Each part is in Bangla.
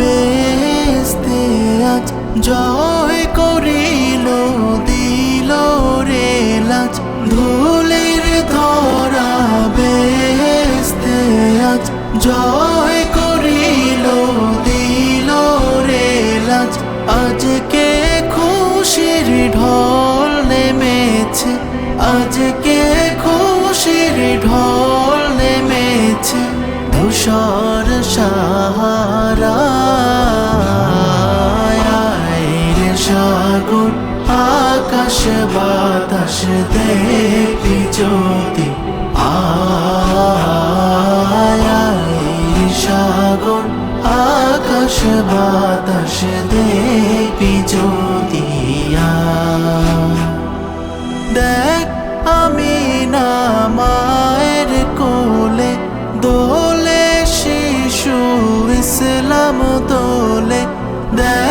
বেস্তে আজ জয় করিল, দিল রে লাজ। ধুলের ধরা বেস্তে আজ জয় করিল, দিল রে লাজ। আজকে খুশির ঢল নেমেছে, আজকে খুশির ঢল নেমেছে। ধূসর সাহারা যদি আয় রে সাগর আকাশ বাতাস যদি আয় দেখ আমি না মায়ের কোলে, দোলে শিশু ইসলাম দোলে। দেখ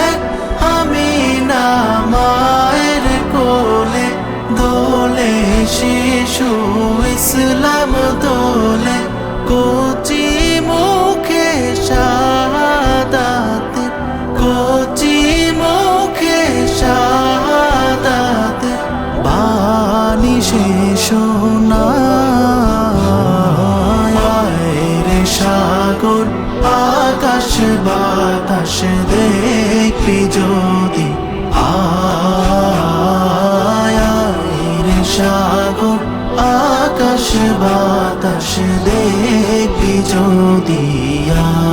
সাগর আকাশ বাতাস দেখবি যদি আয় রে সাগর আকাশ বাতাস দেখবি যদি আয়।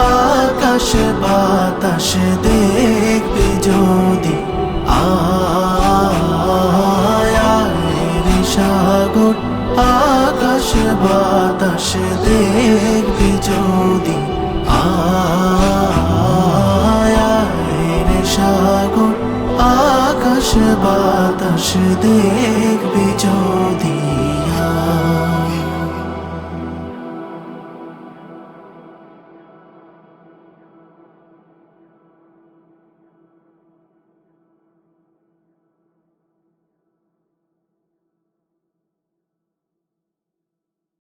আকাশ বাতাস দেখবে যদি সাগর, আকাশ বাতাস দেখবে যদি আয় রে সাগর, আকাশ বাতাস দেখবে যদি